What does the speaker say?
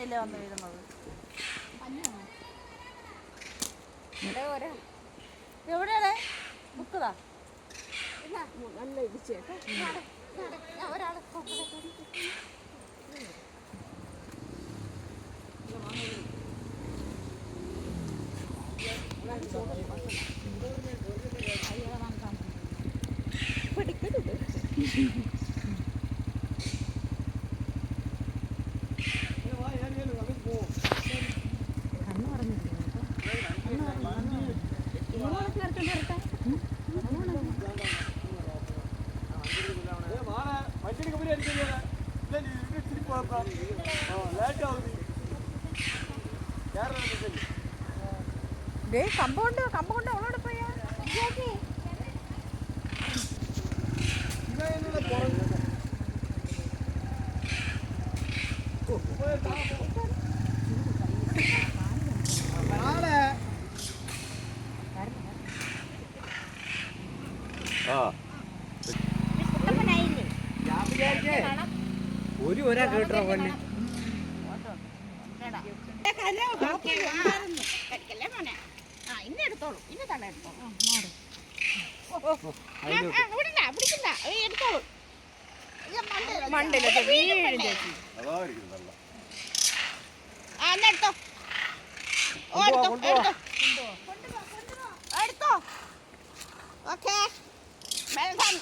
തന്നെയല്ലേ വന്ന് വീഴുന്നത്. എവിടെയാണ് ബുക്കതാ നല്ല ഇടിച്ചേട്ടാ ഒരാൾ പിടിക്കരുത്. ദേ കമ്പൗണ്ട് കമ്പൗണ്ട് അവളോട് പോയാ. ഒരു ഒരാ കേട്ടോ ആ ഇന്നെ എടുത്തോളൂ. ഇന്നെ തള്ള എടുത്തോളൂ. പിടിക്കണ്ട ഏയ് എടുത്തോളൂ. ഇത് വീഴും നല്ല ആ എന്നാ എടുത്തോ. ഓ എടുത്തോ എടുത്തോ. എടുത്തോ. ഓക്കേ. Well done